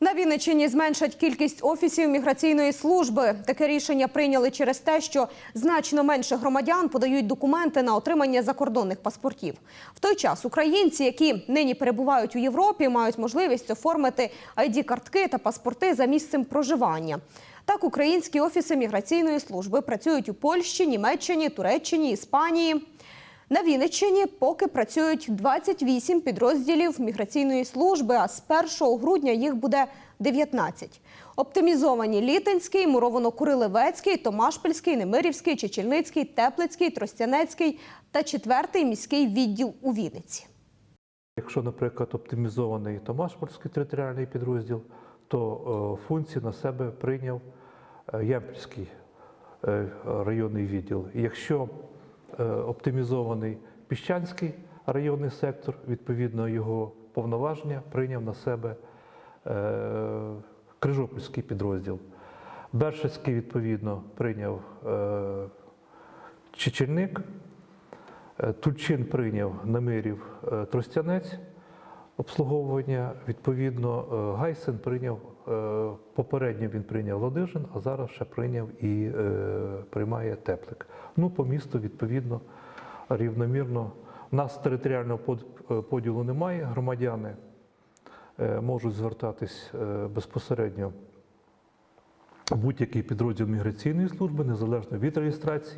На Вінниччині зменшать кількість офісів міграційної служби. Таке рішення прийняли через те, що значно менше громадян подають документи на отримання закордонних паспортів. В той час українці, які нині перебувають у Європі, мають можливість оформити ID-картки та паспорти за місцем проживання. Так, українські офіси міграційної служби працюють у Польщі, Німеччині, Туреччині, Іспанії. На Вінниччині поки працюють 28 підрозділів міграційної служби, а з 1 грудня їх буде 19. Оптимізовані Літинський, Муровано-Курилевецький, Томашпільський, Немирівський, Чечільницький, Теплицький, Тростянецький та 4 міський відділ у Вінниці. Якщо, наприклад, оптимізований Томашпольський територіальний підрозділ, то е, функції на себе прийняв е, Ямпільський е, районний відділ. Якщо оптимізований Піщанський районний сектор, відповідно його повноваження прийняв на себе е, Крижопільський підрозділ. Бершицький, відповідно, прийняв е, Чечільник. Е, Тульчин прийняв намирів е, Тростянець обслуговування. Відповідно, е, Гайсен прийняв е, попередньо він прийняв Ладижин, а зараз ще прийняв і е, приймає Теплик. Ну, по місту, відповідно, рівномірно. У нас територіального поділу немає. Громадяни можуть звертатись безпосередньо будь-який підрозділ міграційної служби, незалежно від реєстрації.